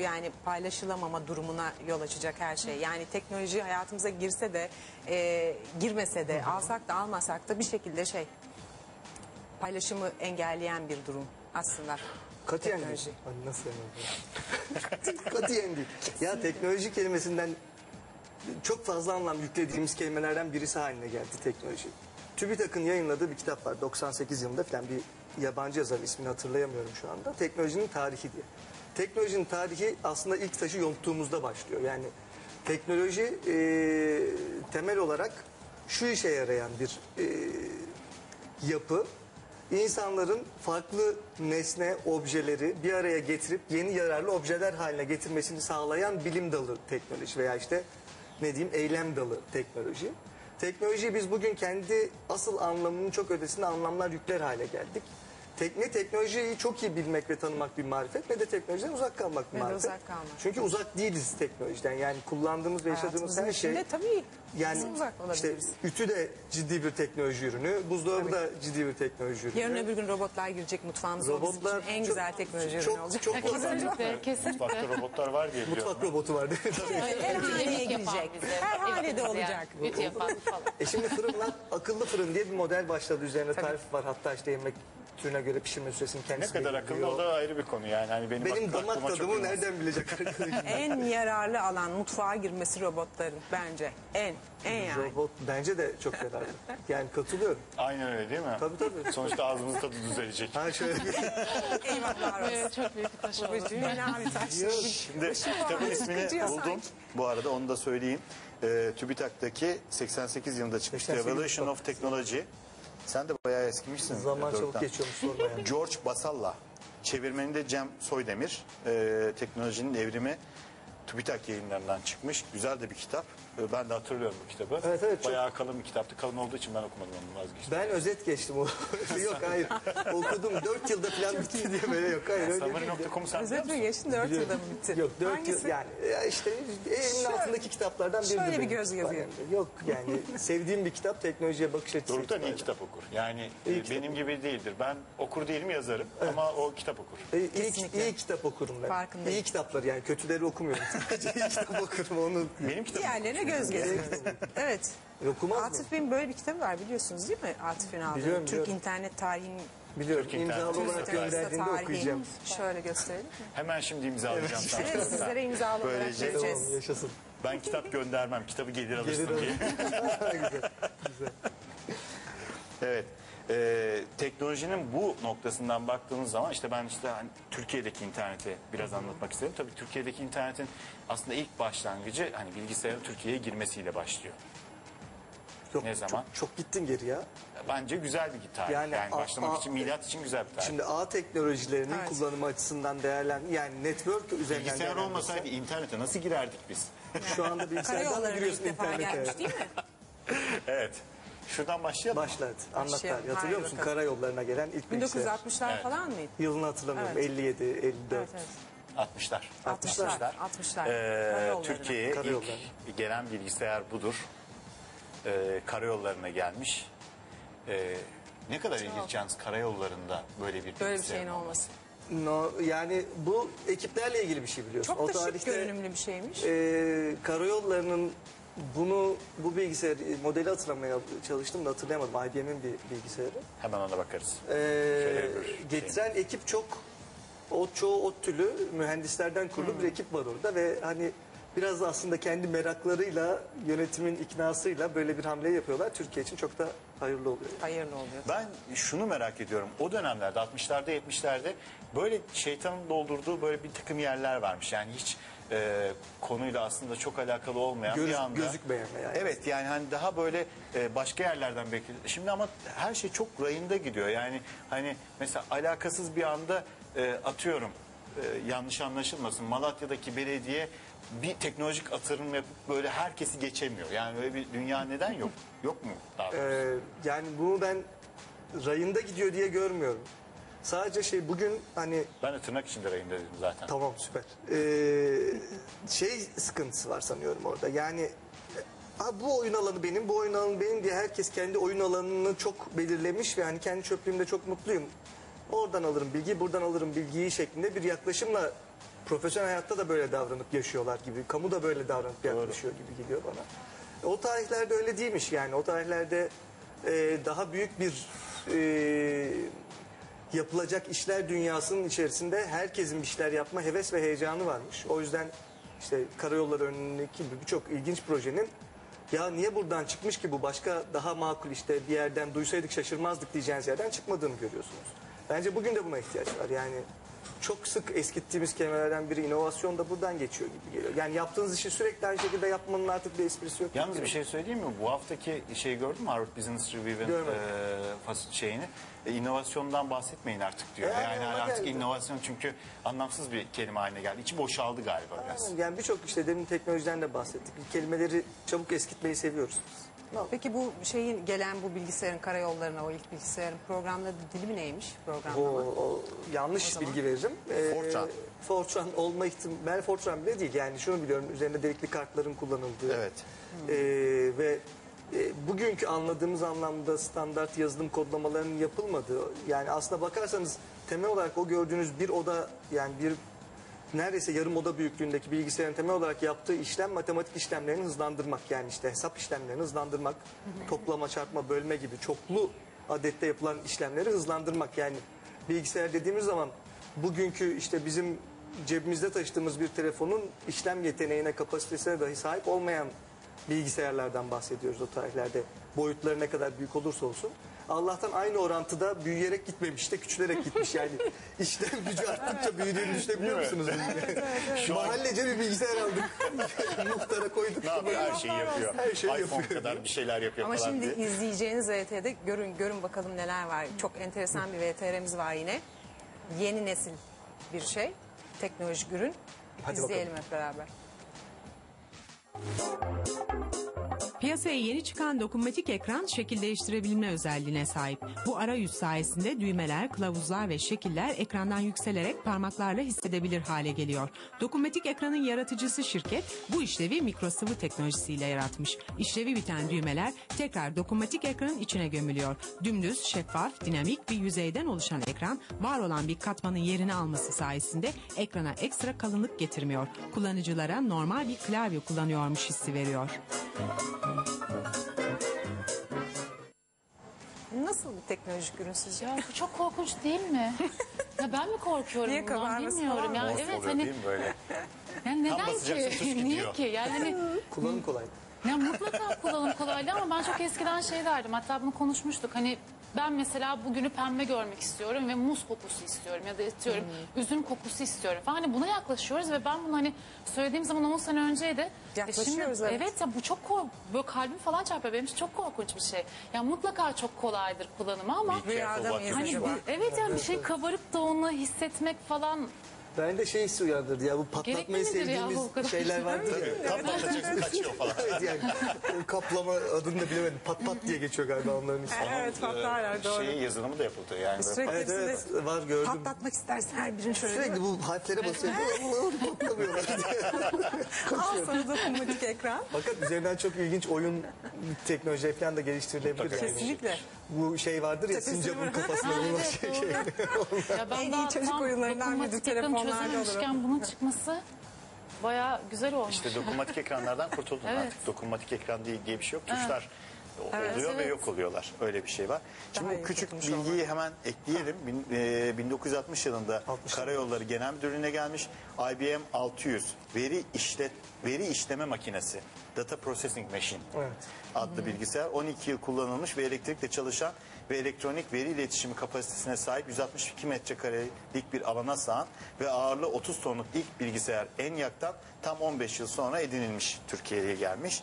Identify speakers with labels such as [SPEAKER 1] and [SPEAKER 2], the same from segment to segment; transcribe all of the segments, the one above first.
[SPEAKER 1] yani paylaşılamama durumuna yol açacak her şey. Yani teknoloji hayatımıza girse de e, girmese de alsak da almasak da bir şekilde şey paylaşımı engelleyen bir durum aslında.
[SPEAKER 2] Katiyen
[SPEAKER 1] Teknoloji.
[SPEAKER 2] değil. Ay, nasıl yani? Katiyen değil. Ya teknoloji kelimesinden çok fazla anlam yüklediğimiz kelimelerden birisi haline geldi teknoloji. TÜBİTAK'ın yayınladığı bir kitap var 98 yılında falan bir yabancı yazar ismini hatırlayamıyorum şu anda. Teknolojinin tarihi diye. Teknolojinin tarihi aslında ilk taşı yonttuğumuzda başlıyor. Yani teknoloji e, temel olarak şu işe yarayan bir e, yapı insanların farklı nesne, objeleri bir araya getirip yeni yararlı objeler haline getirmesini sağlayan bilim dalı teknoloji veya işte ne diyeyim eylem dalı teknoloji. Teknolojiyi biz bugün kendi asıl anlamının çok ötesinde anlamlar yükler hale geldik. Tek, ne teknolojiyi çok iyi bilmek ve tanımak bir marifet ne de teknolojiden uzak kalmak bir
[SPEAKER 1] de
[SPEAKER 2] marifet.
[SPEAKER 1] uzak kalmak.
[SPEAKER 2] Çünkü uzak değiliz teknolojiden. Yani kullandığımız ve yaşadığımız
[SPEAKER 1] Hayatımızın
[SPEAKER 2] her şey
[SPEAKER 1] içinde tabii
[SPEAKER 2] yani
[SPEAKER 1] uzak
[SPEAKER 2] işte
[SPEAKER 1] olabiliriz.
[SPEAKER 2] ütü de ciddi bir teknoloji ürünü, buzdolabı da ciddi bir teknoloji ürünü.
[SPEAKER 1] Yarın öbür gün robotlar girecek mutfağımıza. o bizim
[SPEAKER 2] Robotlar
[SPEAKER 1] için en
[SPEAKER 2] çok-
[SPEAKER 1] güzel teknoloji
[SPEAKER 2] çok-
[SPEAKER 1] ürünü olacak.
[SPEAKER 2] çok-
[SPEAKER 3] Kesinlikle, kesinlikle.
[SPEAKER 4] Mutfakta robotlar var diye biliyorum.
[SPEAKER 2] Mutfak robotu var değil mi?
[SPEAKER 1] Her haneye girecek. Her hanede olacak.
[SPEAKER 3] Ütü yapan falan.
[SPEAKER 2] e şimdi fırınlar akıllı fırın diye bir model başladı. Üzerine tarif var. Hatta işte yemek türüne göre pişirme süresini
[SPEAKER 4] Ne
[SPEAKER 2] kendisi
[SPEAKER 4] kadar akıllı o da ayrı bir konu yani. Hani benim,
[SPEAKER 2] Benim
[SPEAKER 4] ak-
[SPEAKER 2] damak
[SPEAKER 4] aklıma çok
[SPEAKER 2] tadımı
[SPEAKER 4] uymaz.
[SPEAKER 2] nereden bilecek arkadaşım?
[SPEAKER 1] En yararlı alan mutfağa girmesi robotların bence. En, en yani.
[SPEAKER 2] Robot bence de çok yararlı. Yani katılıyorum.
[SPEAKER 4] Aynen öyle değil mi?
[SPEAKER 2] Tabii tabii.
[SPEAKER 4] Sonuçta ağzımızın tadı düzelecek.
[SPEAKER 2] Ha şöyle bir
[SPEAKER 1] Eyvallah olsun.
[SPEAKER 3] Evet, çok büyük bir taş oldu.
[SPEAKER 1] Bu fena bir taş.
[SPEAKER 4] Şimdi kitabın ismini buldum.
[SPEAKER 1] sanki.
[SPEAKER 4] Bu arada onu da söyleyeyim. Ee, TÜBİTAK'taki 88 yılında çıkmıştı.
[SPEAKER 2] 88
[SPEAKER 4] Evolution of Technology. Sen de bayağı eskimişsin.
[SPEAKER 2] zaman çabuk
[SPEAKER 4] Doruk'tan.
[SPEAKER 2] geçiyormuş sorma yani.
[SPEAKER 4] George Basalla. Çevirmeninde Cem Soydemir. Ee, teknolojinin evrimi TÜBİTAK yayınlarından çıkmış. Güzel de bir kitap. Ee, Ben de hatırlıyorum bu kitabı.
[SPEAKER 2] Evet, evet, çok-
[SPEAKER 4] Bayağı kalın bir kitaptı. Kalın olduğu için ben okumadım onu vazgeçtim.
[SPEAKER 2] Ben özet geçtim o. yok hayır. Okudum 4 yılda falan bitti diye böyle yok. Hayır öyle değil.
[SPEAKER 4] Summary.com'u sen biliyor
[SPEAKER 1] Özetle
[SPEAKER 4] musun?
[SPEAKER 1] geçtin 4
[SPEAKER 2] Biliyorum.
[SPEAKER 1] yılda mı bitti?
[SPEAKER 2] Yok 4 yıl
[SPEAKER 1] Hangisi?
[SPEAKER 2] yani ya işte elimin
[SPEAKER 1] Şöyle-
[SPEAKER 2] altındaki kitaplardan biri.
[SPEAKER 1] şöyle bir göz yazıyor.
[SPEAKER 2] Yok yani sevdiğim bir kitap teknolojiye bakış açısı.
[SPEAKER 4] Doruk da iyi kitap okur. Yani
[SPEAKER 2] İyi
[SPEAKER 4] e,
[SPEAKER 2] kitap
[SPEAKER 4] benim gibi değildir. Ben okur değilim yazarım ama o kitap okur.
[SPEAKER 2] E, iyi,
[SPEAKER 1] Kesinlikle.
[SPEAKER 2] iyi kitap okurum ben.
[SPEAKER 1] Farkındayım.
[SPEAKER 2] İyi kitaplar yani kötüleri okumuyorum. Kitap okurum onu.
[SPEAKER 4] Benim kitabım.
[SPEAKER 1] Diğerlerine göz geziyor. evet.
[SPEAKER 2] Okumaz mı?
[SPEAKER 1] Atıf Bey'in böyle bir kitabı var biliyorsunuz değil mi? Atıf Ünal'ın.
[SPEAKER 2] Biliyorum,
[SPEAKER 1] Türk
[SPEAKER 2] biliyorum.
[SPEAKER 1] internet tarihinin
[SPEAKER 2] Biliyorum
[SPEAKER 4] Türk
[SPEAKER 2] imzalı
[SPEAKER 4] internet.
[SPEAKER 2] olarak gönderdiğinde okuyacağım.
[SPEAKER 1] Şöyle gösterelim.
[SPEAKER 4] Hemen şimdi imzalayacağım. sana.
[SPEAKER 1] Evet sizlere imzalı olarak
[SPEAKER 4] Böylece-
[SPEAKER 1] vereceğiz.
[SPEAKER 2] Tamam yaşasın.
[SPEAKER 4] Ben kitap göndermem. Kitabı gelir alırsın
[SPEAKER 2] Gelir
[SPEAKER 4] diye.
[SPEAKER 2] güzel. Güzel.
[SPEAKER 4] Evet. Ee, teknolojinin bu noktasından baktığınız zaman işte ben işte hani Türkiye'deki interneti biraz anlatmak istedim. Tabii Türkiye'deki internetin aslında ilk başlangıcı hani bilgisayarın Türkiye'ye girmesiyle başlıyor.
[SPEAKER 2] Yok,
[SPEAKER 4] Ne zaman?
[SPEAKER 2] Çok, çok gittin geri ya.
[SPEAKER 4] Bence güzel bir tarih.
[SPEAKER 2] Yani
[SPEAKER 4] Yani,
[SPEAKER 2] a-
[SPEAKER 4] başlamak
[SPEAKER 2] a-
[SPEAKER 4] için milat için güzel bir tarih.
[SPEAKER 2] Şimdi ağ teknolojilerinin
[SPEAKER 1] Evet.
[SPEAKER 2] kullanımı açısından değerlen yani network üzerinden
[SPEAKER 4] Bilgisayar olmasaydı internete nasıl girerdik biz?
[SPEAKER 2] şu anda bilgisayardan mı
[SPEAKER 1] Karayollarına
[SPEAKER 2] giriyorsun
[SPEAKER 1] ilk defa
[SPEAKER 2] internete?
[SPEAKER 1] gelmiş değil mi?
[SPEAKER 4] evet. Şuradan başlayalım. mı?
[SPEAKER 2] Başladı. Anlat abi. Hatırlıyor
[SPEAKER 1] Haydi
[SPEAKER 2] musun?
[SPEAKER 1] bakalım.
[SPEAKER 2] Karayollarına gelen ilk bilgisayar.
[SPEAKER 1] 1960'lar
[SPEAKER 4] Evet.
[SPEAKER 1] falan mıydı?
[SPEAKER 2] Yılını hatırlamıyorum.
[SPEAKER 1] Evet.
[SPEAKER 2] 57, 54.
[SPEAKER 1] Evet, evet.
[SPEAKER 4] 60'lar.
[SPEAKER 1] 60'lar. 60'lar.
[SPEAKER 4] Ee,
[SPEAKER 1] Karayollarına.
[SPEAKER 4] Türkiye'ye
[SPEAKER 2] Karayollarına.
[SPEAKER 4] ilk gelen bilgisayar budur. Ee, karayollarına gelmiş. Ee, ne kadar ilginç yalnız karayollarında böyle bir
[SPEAKER 1] Böyle bir şeyin olması.
[SPEAKER 2] No, yani bu ekiplerle ilgili bir şey biliyorsun.
[SPEAKER 1] Çok da şık
[SPEAKER 2] tarihte,
[SPEAKER 1] görünümlü bir şeymiş.
[SPEAKER 2] e, karayollarının bunu bu bilgisayar modeli hatırlamaya çalıştım da hatırlayamadım. IBM'in bir bilgisayarı.
[SPEAKER 4] Hemen ona bakarız.
[SPEAKER 2] Ee,
[SPEAKER 4] bir
[SPEAKER 2] getiren ekip çok o çoğu ODTÜ'lü mühendislerden kurulu
[SPEAKER 1] Hmm.
[SPEAKER 2] bir ekip var orada ve hani biraz da aslında kendi meraklarıyla yönetimin iknasıyla böyle bir hamle yapıyorlar. Türkiye için çok da hayırlı oluyor.
[SPEAKER 1] Hayırlı oluyor.
[SPEAKER 4] Ben şunu merak ediyorum. O dönemlerde 60'larda 70'lerde böyle şeytanın doldurduğu böyle bir takım yerler varmış. Yani hiç e, konuyla aslında çok alakalı olmayan
[SPEAKER 2] Göz-
[SPEAKER 4] bir anda.
[SPEAKER 2] gözükmeyen yani.
[SPEAKER 4] Evet yani hani daha böyle e, başka yerlerden bekliyor. Şimdi ama her şey çok rayında gidiyor. Yani hani mesela alakasız bir anda e, atıyorum e, yanlış anlaşılmasın Malatya'daki belediye bir teknolojik atırım yapıp böyle herkesi geçemiyor. Yani böyle bir dünya neden yok? Yok mu daha doğrusu?
[SPEAKER 2] Ee, yani bunu ben rayında gidiyor diye görmüyorum. Sadece şey bugün hani
[SPEAKER 4] Ben de tırnak içinde rayında dedim zaten.
[SPEAKER 2] Tamam süper. Ee, şey sıkıntısı var sanıyorum orada. Yani ha, bu oyun alanı benim, bu oyun alanı benim diye herkes kendi oyun alanını çok belirlemiş ve hani kendi çöplüğümde çok mutluyum. Oradan alırım bilgi, buradan alırım bilgiyi şeklinde bir yaklaşımla profesyonel hayatta da böyle davranıp yaşıyorlar gibi, kamu da böyle davranıp yaklaşıyor gibi geliyor bana. O tarihlerde öyle değilmiş yani. O tarihlerde e, daha büyük bir e, yapılacak işler dünyasının içerisinde herkesin bir işler yapma heves ve heyecanı varmış. O yüzden işte karayolları önündeki birçok ilginç projenin ya niye buradan çıkmış ki bu başka daha makul işte bir yerden duysaydık şaşırmazdık diyeceğiniz yerden çıkmadığını görüyorsunuz. Bence bugün de buna ihtiyaç var. Yani çok sık eskittiğimiz kelimelerden biri inovasyon da buradan geçiyor gibi geliyor. Yani yaptığınız işi sürekli aynı şekilde yapmanın artık bir esprisi yok.
[SPEAKER 4] Yalnız bir şey söyleyeyim mi? Bu haftaki şeyi gördün mü Harvard Business Review'in e, şeyini? E, inovasyondan bahsetmeyin artık diyor.
[SPEAKER 2] Yani
[SPEAKER 4] Yani, hani artık
[SPEAKER 2] geldi.
[SPEAKER 4] inovasyon çünkü anlamsız bir kelime haline geldi. İçi boşaldı galiba biraz.
[SPEAKER 2] Yani birçok işte demin teknolojiden de bahsettik. Kelimeleri çabuk eskitmeyi seviyoruz.
[SPEAKER 1] Peki bu şeyin gelen bu bilgisayarın karayollarına o ilk bilgisayarın programladığı dili mi neymiş
[SPEAKER 2] O,
[SPEAKER 1] programlama?
[SPEAKER 2] o yanlış
[SPEAKER 1] zaman?
[SPEAKER 2] bilgi veririm. Ee,
[SPEAKER 4] Fortran.
[SPEAKER 2] Fortran olma ihtimali Fortran bile değil. Yani şunu biliyorum üzerinde delikli kartların kullanıldığı.
[SPEAKER 4] Evet.
[SPEAKER 2] Ee, ve e, bugünkü anladığımız anlamda standart yazılım kodlamalarının yapılmadığı. Yani aslına bakarsanız temel olarak o gördüğünüz bir oda yani bir neredeyse yarım oda büyüklüğündeki bilgisayarın temel olarak yaptığı işlem matematik işlemlerini hızlandırmak. Yani işte hesap işlemlerini hızlandırmak, toplama, çarpma, bölme gibi çoklu adette yapılan işlemleri hızlandırmak. Yani bilgisayar dediğimiz zaman bugünkü işte bizim cebimizde taşıdığımız bir telefonun işlem yeteneğine, kapasitesine dahi sahip olmayan bilgisayarlardan bahsediyoruz o tarihlerde. Boyutları ne kadar büyük olursa olsun. Allah'tan aynı orantıda büyüyerek gitmemiş de küçülerek gitmiş yani. işlem gücü arttıkça büyüdüğünü düşünebiliyor musunuz?
[SPEAKER 4] Şu an
[SPEAKER 2] Mahallece bir bilgisayar aldık. Muhtara koyduk.
[SPEAKER 4] ne yapıyor? Her şeyi yapıyor.
[SPEAKER 2] Her şeyi
[SPEAKER 4] iPhone
[SPEAKER 2] yapıyor.
[SPEAKER 4] kadar bir şeyler yapıyor
[SPEAKER 1] Ama
[SPEAKER 4] falan
[SPEAKER 1] şimdi
[SPEAKER 4] diye.
[SPEAKER 1] izleyeceğiniz VT'de görün görün bakalım neler var. Çok enteresan bir VTR'miz var yine. Yeni nesil bir şey. Teknolojik ürün.
[SPEAKER 2] Hadi
[SPEAKER 1] İzleyelim hep beraber.
[SPEAKER 5] Piyasaya yeni çıkan dokunmatik ekran şekil değiştirebilme özelliğine sahip. Bu arayüz sayesinde düğmeler, kılavuzlar ve şekiller ekrandan yükselerek parmaklarla hissedebilir hale geliyor. Dokunmatik ekranın yaratıcısı şirket bu işlevi mikrosıvı teknolojisiyle yaratmış. İşlevi biten düğmeler tekrar dokunmatik ekranın içine gömülüyor. Dümdüz, şeffaf, dinamik bir yüzeyden oluşan ekran var olan bir katmanın yerini alması sayesinde ekrana ekstra kalınlık getirmiyor. Kullanıcılara normal bir klavye kullanıyormuş hissi veriyor.
[SPEAKER 1] Nasıl bir teknolojik ürün sizce?
[SPEAKER 3] Ya bu çok korkunç değil mi? ya ben mi korkuyorum
[SPEAKER 1] Niye
[SPEAKER 3] bundan
[SPEAKER 1] kabarması
[SPEAKER 3] bilmiyorum. Ya
[SPEAKER 4] Morf
[SPEAKER 3] evet
[SPEAKER 4] oluyor
[SPEAKER 3] hani
[SPEAKER 4] değil mi böyle?
[SPEAKER 3] yani neden
[SPEAKER 4] tuş
[SPEAKER 3] ki? Niye
[SPEAKER 4] gidiyor.
[SPEAKER 3] ki? Yani hani
[SPEAKER 2] Kullanım kolay.
[SPEAKER 3] Ya mutlaka kullanım kolaylığı ama ben çok eskiden şey derdim. Hatta bunu konuşmuştuk. Hani ben mesela bugünü pembe görmek istiyorum ve muz kokusu istiyorum ya da istiyorum üzüm kokusu istiyorum falan. Hani buna yaklaşıyoruz ve ben bunu hani söylediğim zaman 10 sene önceydi. E
[SPEAKER 1] Yaklaşıyoruz,
[SPEAKER 3] şimdi,
[SPEAKER 1] evet.
[SPEAKER 3] evet. ya bu çok kork böyle kalbim falan çarpıyor. Benim için çok korkunç bir şey. Ya mutlaka çok kolaydır kullanımı ama
[SPEAKER 4] careful
[SPEAKER 1] Rüyada mıyız
[SPEAKER 3] hani
[SPEAKER 4] wish
[SPEAKER 1] acaba?
[SPEAKER 3] bir- evet ya bir şey kabarıp da onu hissetmek falan
[SPEAKER 2] Ben de şey hissi uyandırdı ya bu patlatmayı
[SPEAKER 3] Gerekli midir ya
[SPEAKER 2] sevdiğimiz
[SPEAKER 3] bu kadar?
[SPEAKER 2] şeyler vardır ya.
[SPEAKER 4] Tam batacaksın kaçıyor falan.
[SPEAKER 2] Evet yani kaplama adını da bilemedim. Pat pat diye geçiyor galiba onların ismi.
[SPEAKER 1] Evet patlarlar doğru.
[SPEAKER 4] Şey yazılımı da yapıldı yani.
[SPEAKER 1] Sürekli
[SPEAKER 2] Evet evet var gördüm.
[SPEAKER 1] patlatmak istersin her birini şöyle.
[SPEAKER 2] Sürekli bu harflere basıyor. Patlamıyorlar diye.
[SPEAKER 1] Al sana dokunmatik ekran.
[SPEAKER 2] Fakat üzerinden çok ilginç oyun teknoloji falan da geliştirilebilir yani.
[SPEAKER 1] Kesinlikle.
[SPEAKER 2] Bu şey vardır ya
[SPEAKER 1] Tepesini
[SPEAKER 2] sincapın
[SPEAKER 1] vur.
[SPEAKER 2] kafasına
[SPEAKER 3] Evet,
[SPEAKER 2] şey.
[SPEAKER 3] Ya ben
[SPEAKER 1] En iyi
[SPEAKER 3] daha
[SPEAKER 1] çocuk
[SPEAKER 3] tam
[SPEAKER 1] oyunlarından biri
[SPEAKER 3] dokunmatik ekranı
[SPEAKER 1] telefonlarda olur o.
[SPEAKER 3] çözememişken bunun çıkması baya güzel olmuş.
[SPEAKER 4] İşte dokunmatik ekranlardan kurtuldun
[SPEAKER 3] Evet.
[SPEAKER 4] artık. Dokunmatik ekran diye, diye bir şey yok. Tuşlar
[SPEAKER 1] Evet,
[SPEAKER 4] oluyor ve
[SPEAKER 3] evet.
[SPEAKER 4] yok oluyorlar. Öyle bir şey var. Şimdi
[SPEAKER 1] Daha iyi
[SPEAKER 4] bu küçük
[SPEAKER 1] kurtulmuş
[SPEAKER 4] bilgiyi hemen ekleyelim. Bin- e, 1960 yılında
[SPEAKER 2] 60
[SPEAKER 4] Karayolları Genel Müdürlüğü'ne gelmiş. IBM 600 veri işlet veri işleme makinesi. Data Processing Machine
[SPEAKER 2] Evet.
[SPEAKER 4] adlı bilgisayar 12 yıl kullanılmış ve elektrikle çalışan ve elektronik veri iletişimi kapasitesine sahip 162 metrekarelik bir alana sığan ve ağırlığı 30 tonluk ilk bilgisayar ENIAC'tan tam 15 yıl sonra edinilmiş Türkiye'ye gelmiş.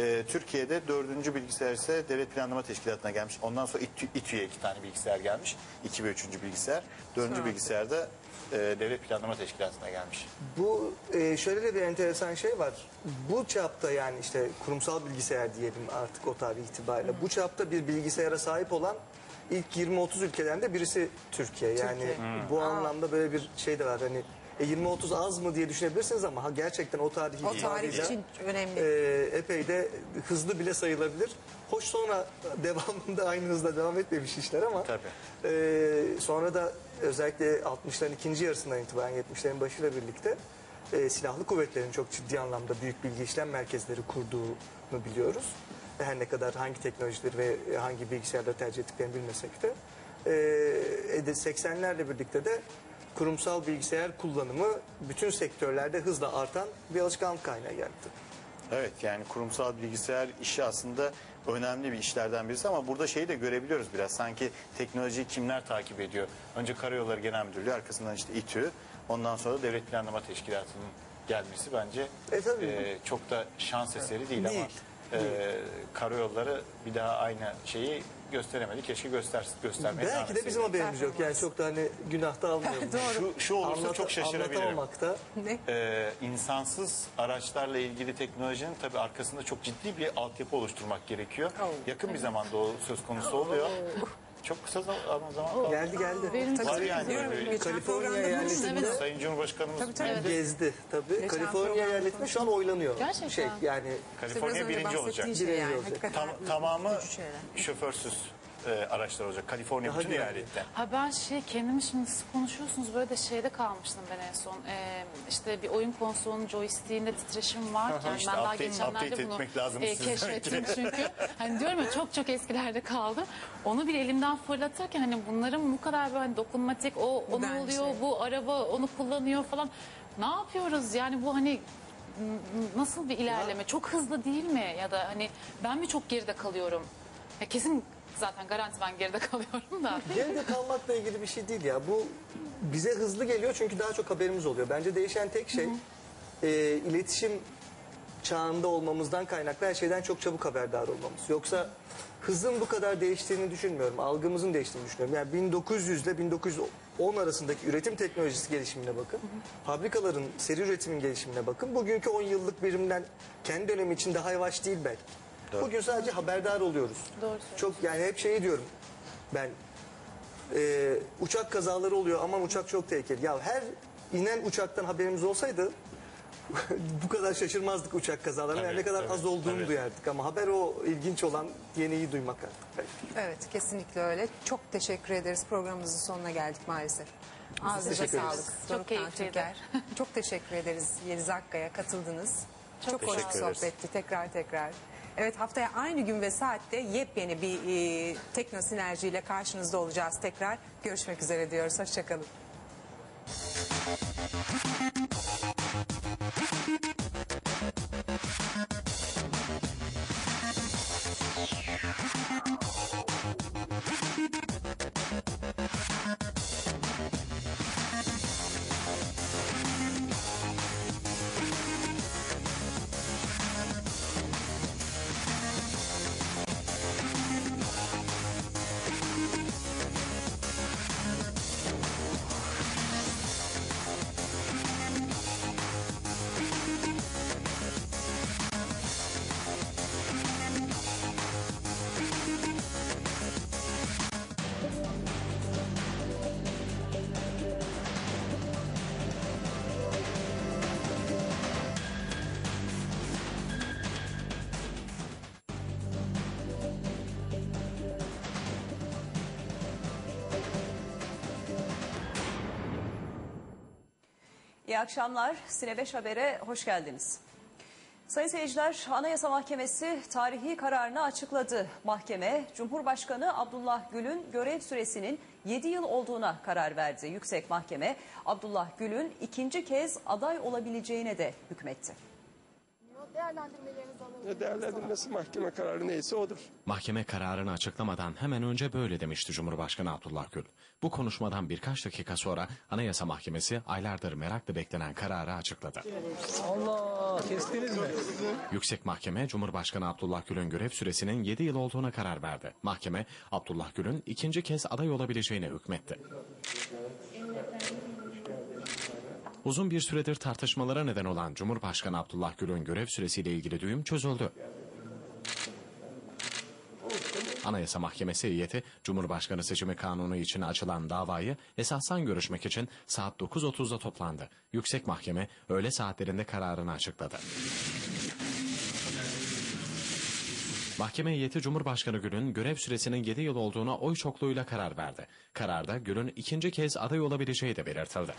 [SPEAKER 4] Ee, Türkiye'de dördüncü bilgisayar ise Devlet Planlama Teşkilatı'na gelmiş. Ondan sonra İTÜ, İTÜ'ye iki tane bilgisayar gelmiş. İki ve üçüncü bilgisayar. Dördüncü bilgisayar da e, Devlet Planlama Teşkilatı'na gelmiş.
[SPEAKER 2] Bu e, şöyle de bir enteresan şey var. Bu çapta yani işte kurumsal bilgisayar diyelim artık o tarih itibariyle. Bu çapta bir bilgisayara sahip olan ilk 20-30 ülkeden de birisi Türkiye. Yani
[SPEAKER 1] Türkiye.
[SPEAKER 2] bu anlamda böyle bir şey de var. Hani e, 20-30 az mı diye düşünebilirsiniz ama ha, gerçekten o tarihi
[SPEAKER 1] O tarih
[SPEAKER 2] itibariyle,
[SPEAKER 1] için önemli.
[SPEAKER 2] e, epey de hızlı bile sayılabilir. Hoş sonra devamında aynı hızla devam etmemiş işler ama
[SPEAKER 4] Tabii.
[SPEAKER 2] e, sonra da özellikle 60'ların ikinci yarısından itibaren 70'lerin başıyla birlikte e, silahlı kuvvetlerin çok ciddi anlamda büyük bilgi işlem merkezleri kurduğunu biliyoruz. Her ne kadar hangi teknolojileri ve hangi bilgisayarları tercih ettiklerini bilmesek de. E, e, de 80'lerle birlikte de kurumsal bilgisayar kullanımı bütün sektörlerde hızla artan bir alışkanlık haline geldi.
[SPEAKER 4] Evet yani kurumsal bilgisayar işi aslında önemli bir işlerden birisi ama burada şeyi de görebiliyoruz biraz. Sanki teknolojiyi kimler takip ediyor? Önce Karayolları Genel Müdürlüğü arkasından işte İTÜ ondan sonra da Devlet Planlama Teşkilatı'nın gelmesi bence
[SPEAKER 2] E, tabii.
[SPEAKER 4] e, çok da şans eseri değil,
[SPEAKER 2] Değil,
[SPEAKER 4] ama e, Karayolları bir daha aynı şeyi gösteremedi. Keşke göster, göstermeye devam
[SPEAKER 2] Belki de bizim
[SPEAKER 4] etseydi.
[SPEAKER 2] haberimiz yok. Yani çok da hani günahta almayalım.
[SPEAKER 4] Şu, şu olursa
[SPEAKER 2] Anlata-
[SPEAKER 4] çok şaşırabilirim.
[SPEAKER 2] Anlatamamakta.
[SPEAKER 1] Ne?
[SPEAKER 4] Ee, insansız araçlarla ilgili teknolojinin tabii arkasında çok ciddi bir altyapı oluşturmak gerekiyor.
[SPEAKER 1] Oh.
[SPEAKER 4] Yakın bir zamanda o söz konusu oluyor. Çok kısa zaman, zaman kaldı.
[SPEAKER 2] Geldi geldi.
[SPEAKER 3] Benim
[SPEAKER 1] Tabii
[SPEAKER 4] Var
[SPEAKER 1] tabii
[SPEAKER 4] yani
[SPEAKER 1] biliyorum.
[SPEAKER 4] böyle bir-
[SPEAKER 1] Geçen
[SPEAKER 2] Kaliforniya
[SPEAKER 1] programda konuştuk.
[SPEAKER 3] Evet.
[SPEAKER 4] Sayın Cumhurbaşkanımız
[SPEAKER 1] Tabii, tabii.
[SPEAKER 2] Gezdi tabii.
[SPEAKER 1] Geçen
[SPEAKER 2] Kaliforniya
[SPEAKER 1] programda
[SPEAKER 2] eyaletinde şu an oylanıyor.
[SPEAKER 3] Gerçekten.
[SPEAKER 2] Şey yani
[SPEAKER 4] Kaliforniya birinci olacak.
[SPEAKER 1] şey
[SPEAKER 2] Birinci
[SPEAKER 1] yani.
[SPEAKER 2] olacak.
[SPEAKER 4] Tam, tamamı şoförsüz e, araçlar olacak. Kaliforniya bütün eyalette.
[SPEAKER 3] Ha ben şey kendimi şimdi siz konuşuyorsunuz böyle de şeyde kalmıştım ben en son. Ee, işte bir oyun konsolunun joystick'inde titreşim varken
[SPEAKER 4] İşte
[SPEAKER 3] ben daha
[SPEAKER 4] update-
[SPEAKER 3] geçenlerde
[SPEAKER 4] update
[SPEAKER 3] bunu
[SPEAKER 4] etmek lazım
[SPEAKER 3] e, keşfettim çünkü. Hani diyorum ya çok çok eskilerde kaldım. Onu bir elimden fırlatırken hani bunların bu kadar böyle dokunmatik o onu
[SPEAKER 1] Modern
[SPEAKER 3] oluyor
[SPEAKER 1] şey.
[SPEAKER 3] bu araba onu kullanıyor falan. Ne yapıyoruz yani bu hani n- nasıl bir ilerleme? Çok hızlı değil mi? Ya da hani ben mi çok geride kalıyorum? Ya kesin zaten garanti ben geride kalıyorum da.
[SPEAKER 2] geride kalmakla ilgili bir şey değil ya. Bu bize hızlı geliyor çünkü daha çok haberimiz oluyor. Bence değişen tek şey e, iletişim çağında olmamızdan kaynaklı her şeyden çok çabuk haberdar olmamız. Yoksa hızın bu kadar değiştiğini düşünmüyorum. Algımızın değiştiğini düşünüyorum. Yani 1900 ile 1910 arasındaki üretim teknolojisi gelişimine bakın. Fabrikaların seri üretimin gelişimine bakın. Bugünkü 10 yıllık birimden kendi dönemi için daha yavaş değil belki. Bugün sadece haberdar oluyoruz.
[SPEAKER 3] Doğru.
[SPEAKER 2] Çok yani hep şeyi diyorum ben e, uçak kazaları oluyor aman uçak çok tehlikeli. Ya her inen uçaktan haberimiz olsaydı bu kadar şaşırmazdık uçak kazalarına. Yani ne kadar
[SPEAKER 4] tabii,
[SPEAKER 2] az olduğunu
[SPEAKER 4] tabii.
[SPEAKER 2] duyardık ama haber o ilginç olan yeniyi duymak artık. belki.
[SPEAKER 1] Evet kesinlikle öyle. Çok teşekkür ederiz. Programımızın sonuna geldik maalesef. Ağzınıza
[SPEAKER 2] teşekkür
[SPEAKER 1] sağlık.
[SPEAKER 2] ederiz.
[SPEAKER 3] Çok keyifliydi.
[SPEAKER 1] Çok teşekkür ederiz Yeliz Akkaya katıldınız. Çok, hoş
[SPEAKER 4] teşekkür ederiz.
[SPEAKER 1] sohbetti tekrar tekrar. Evet haftaya aynı gün ve saatte yepyeni bir e, tekno sinerjiyle karşınızda olacağız tekrar. Görüşmek üzere diyoruz. Hoşçakalın.
[SPEAKER 6] İyi akşamlar. Sine 5 Haber'e hoş geldiniz. Sayın seyirciler, Anayasa Mahkemesi tarihi kararını açıkladı. Mahkeme, Cumhurbaşkanı Abdullah Gül'ün görev süresinin 7 yıl olduğuna karar verdi. Yüksek Mahkeme, Abdullah Gül'ün ikinci kez aday olabileceğine de hükmetti.
[SPEAKER 7] Değerlendirmelerinizi alalım.
[SPEAKER 8] Ne değerlendirmesi mahkeme kararı neyse odur.
[SPEAKER 9] Mahkeme kararını açıklamadan hemen önce böyle demişti Cumhurbaşkanı Abdullah Gül. Bu konuşmadan birkaç dakika sonra Anayasa Mahkemesi aylardır merakla beklenen kararı açıkladı.
[SPEAKER 10] Allah kestiniz mi?
[SPEAKER 9] Yüksek Mahkeme Cumhurbaşkanı Abdullah Gül'ün görev süresinin 7 yıl olduğuna karar verdi. Mahkeme Abdullah Gül'ün ikinci kez aday olabileceğine hükmetti. Uzun bir süredir tartışmalara neden olan Cumhurbaşkanı Abdullah Gül'ün görev süresiyle ilgili düğüm çözüldü. Anayasa Mahkemesi heyeti Cumhurbaşkanı seçimi kanunu için açılan davayı esastan görüşmek için saat 9.30'da toplandı. Yüksek Mahkeme öğle saatlerinde kararını açıkladı. Mahkeme heyeti Cumhurbaşkanı Gül'ün görev süresinin 7 yıl olduğuna oy çokluğuyla karar verdi. Kararda Gül'ün ikinci kez aday olabileceği de belirtildi.